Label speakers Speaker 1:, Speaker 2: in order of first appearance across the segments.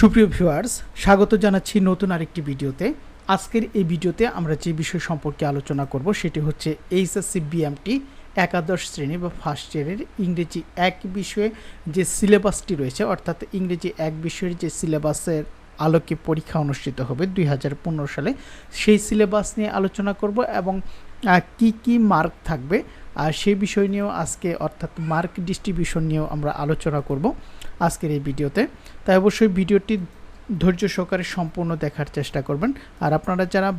Speaker 1: সুপ্রিয় ভিউয়ার্স, স্বাগত জানাচ্ছি নতুন আরেকটি ভিডিওতে। আজকের এই ভিডিওতে আমরা যে বিষয় সম্পর্কে আলোচনা করব সেটি হচ্ছে এইচএসসি বিএমটি একাদশ শ্রেণি বা ফার্স্ট ইয়ারের ইংরেজি এক বিষয়ে যে সিলেবাসটি রয়েছে, অর্থাৎ ইংরেজি এক বিষয়ের যে সিলেবাসের আলোকে পরীক্ষা অনুষ্ঠিত হবে দুই হাজার পনেরো সালে, সেই সিলেবাস নিয়ে আলোচনা করব এবং কি কি মার্ক থাকবে আর সেই বিষয় নিয়েও আজকে, অর্থাৎ মার্ক ডিস্ট্রিবিউশন নিয়েও আমরা আলোচনা করব আজকের এই ভিডিওতে। তাই অবশ্যই ভিডিওটি ধৈর্য সহকারে সম্পূর্ণ দেখার চেষ্টা করবেন। আর আপনারা যারা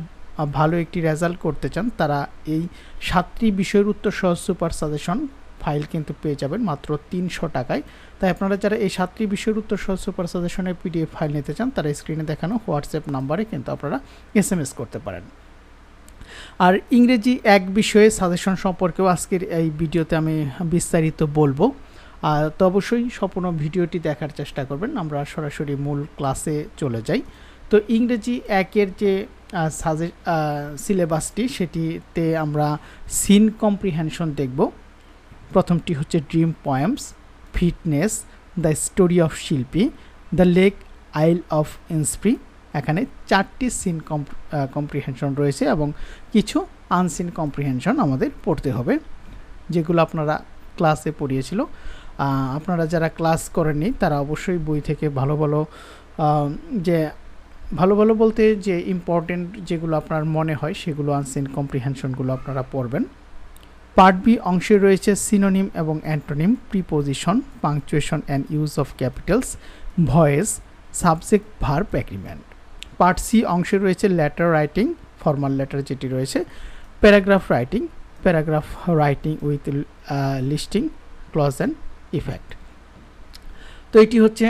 Speaker 1: ভালো একটি রেজাল্ট করতে চান, তারা এই সাতটি বিষয়ের উত্তর সহ সুপার সাজেশন ফাইল কিন্তু পেয়ে যাবেন মাত্র তিনশো টাকায়। তাই আপনারা যারা এই সাতটি বিষয়ের উত্তর সহ সুপার সাজেশনের পিডিএফ ফাইল নিতে চান, তারা স্ক্রিনে দেখানো হোয়াটসঅ্যাপ নাম্বারে কিন্তু আপনারা এস করতে পারেন। আর ইংরেজি এক বিষয়ে সাজেশন সম্পর্কেও আজকের এই ভিডিওতে আমি বিস্তারিত বলব। তো অবশ্যই সম্পূর্ণ ভিডিওটি দেখার চেষ্টা করবেন, আমরা সরাসরি মূল ক্লাসে চলে যাই। তো ইংরেজি একের যে সাজে সিলেবাসটি সেটিতে আমরা সিন কম্প্রিহেনশন দেখব। প্রথমটি হচ্ছে dream poems fitness the story of Shilpi the lake isle of Innisfree এখানে চারটি সিন কম্প্রিহেনশন রয়েছে এবং কিছু আনসিন কম্প্রিহেনশন আমাদের পড়তে হবে, যেগুলো আপনারা ক্লাসে পড়িয়েছিল। আপনারা যারা ক্লাস করেননি, তারা অবশ্যই বই থেকে ভালো ভালো যে ভালো ভালো বলতে যে ইম্পর্টেন্ট যেগুলো আপনার মনে হয়, সেগুলো আনসিন কম্প্রিহেনশনগুলো আপনারা পড়বেন। পার্ট বি অংশে রয়েছে সিনোনিম এবং antonym preposition punctuation and use of capitals voice subject verb agreement part C অংশে রয়েছে লেটার রাইটিং ফর্মাল লেটার যেটি রয়েছে paragraph writing paragraph writing with listing clause and effect তো এটি হচ্ছে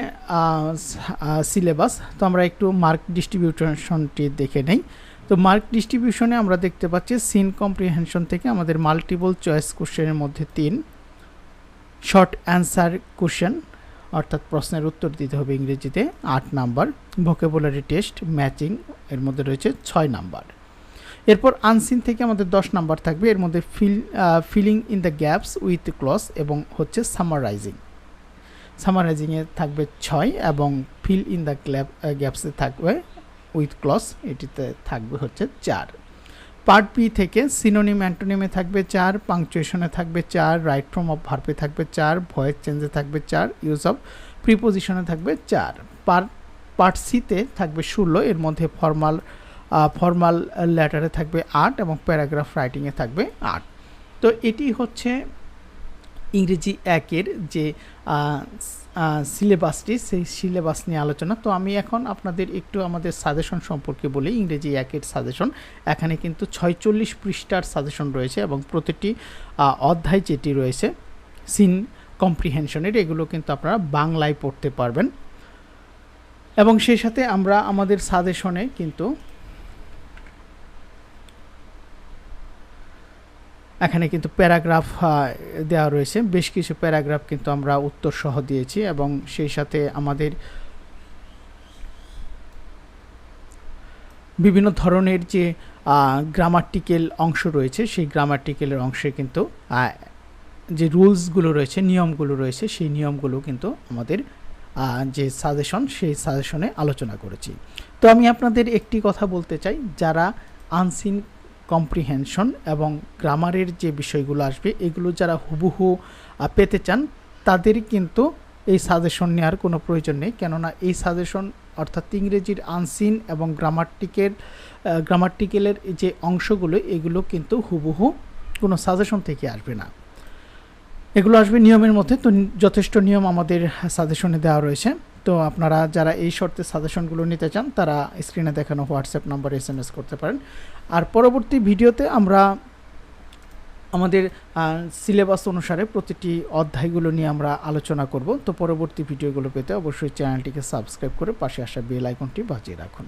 Speaker 1: সিলেবাস তো আমরা একটু মার্ক ডিস্ট্রিবিউশনটি দেখে নেই। তো মার্ক ডিস্ট্রিবিউশনে আমরা দেখতে পাচ্ছি সিন কম্প্রিহেনশন থেকে আমাদের মাল্টিপল চয়েস কোশ্চেনের মধ্যে তিন। শর্ট অ্যান্সার কোশ্চেন অর্থাৎ প্রশ্নের উত্তর দিতে হবে ইংরেজিতে। আট নাম্বার ভোকেবুলারি টেস্ট ম্যাচিং এর মধ্যে রয়েছে ছয় নাম্বার। এরপর আনসিন থেকে আমাদের দশ নাম্বার থাকবে। এর মধ্যে fill filling in the gaps with clues এবং হচ্ছে সামারাইজিং সামারাইজিংয়ে থাকবে ছয় এবং ফিল ইন দ্য গ্যাপ গ্যাপসে থাকবে উইথ ক্লস এটিতে থাকবে হচ্ছে চার। পার্ট বি থেকে সিনোনিম, অ্যান্টোনিমে থাকবে চার, পাংচুয়েশনে থাকবে চার, রাইট ফ্রম অফ ভার্পে থাকবে চার, ভয়েস চেঞ্জে থাকবে চার, ইউজ অফ প্রিপোজিশনে থাকবে চার। পার্ট পার্ট সিতে থাকবে ষোলো, এর মধ্যে ফর্মাল ফর্মাল লেটারে থাকবে আট এবং প্যারাগ্রাফ রাইটিংয়ে থাকবে আট। তো এটি হচ্ছে ইংরেজি একের যে সিলেবাসটি সেই সিলেবাস নিয়ে আলোচনা। তো আমি এখন আপনাদের একটু আমাদের সাজেশন সম্পর্কে বলি, ইংরেজি একের সাজেশন এখানে কিন্তু ছয়চল্লিশ পৃষ্ঠার সাজেশন রয়েছে এবং প্রতিটি অধ্যায় যেটি রয়েছে সিন কম্প্রিহেনশনের এগুলো কিন্তু আপনারা বাংলায় পড়তে পারবেন। এবং সেই সাথে আমরা আমাদের সাজেশনে কিন্তু এখানে কিন্তু প্যারাগ্রাফ দেওয়া রয়েছে। বেশ কিছু প্যারাগ্রাফ কিন্তু আমরা উত্তর সহ দিয়েছি এবং সেই সাথে আমাদের বিভিন্ন ধরনের যে গ্রামাটিক্যাল অংশ রয়েছে, সেই গ্রামাটিক্যালের অংশে কিন্তু যে রুলসগুলো রয়েছে, নিয়মগুলো রয়েছে, সেই নিয়মগুলো কিন্তু আমাদের যে সাজেশন, সেই সাজেশনে আলোচনা করেছি। তো আমি আপনাদের একটি কথা বলতে চাই, যারা আনসিন কম্প্রিহেনশন এবং গ্রামারের যে বিষয়গুলো আসবে, এগুলো যারা হুবহু পেতে চান তাদের কিন্তু এই সাজেশন নেওয়ার কোনো প্রয়োজন নেই। কেননা এই সাজেশন অর্থাৎ ইংরেজির আনসিন এবং গ্রামাটিকের গ্রামাটিক্যালের যে অংশগুলো, এগুলো কিন্তু হুবহু কোনো সাজেশন থেকে আসবে না। এগুলো আসবে নিয়মের মধ্যে, তো যথেষ্ট নিয়ম আমাদের সাজেশনে দেওয়া রয়েছে। তো আপনারা যারা এই শর্তে সাজেশনগুলো নিতে চান, তারা স্ক্রিনে দেখানো হোয়াটসঅ্যাপ নম্বরে এস এম এস করতে পারেন। আর পরবর্তী ভিডিওতে আমরা আমাদের সিলেবাস অনুসারে প্রতিটি অধ্যায়গুলো নিয়ে আমরা আলোচনা করব। তো পরবর্তী ভিডিওগুলো পেতে অবশ্যই চ্যানেলটিকে সাবস্ক্রাইব করে পাশে আসা বেল আইকনটি বাজিয়ে রাখুন।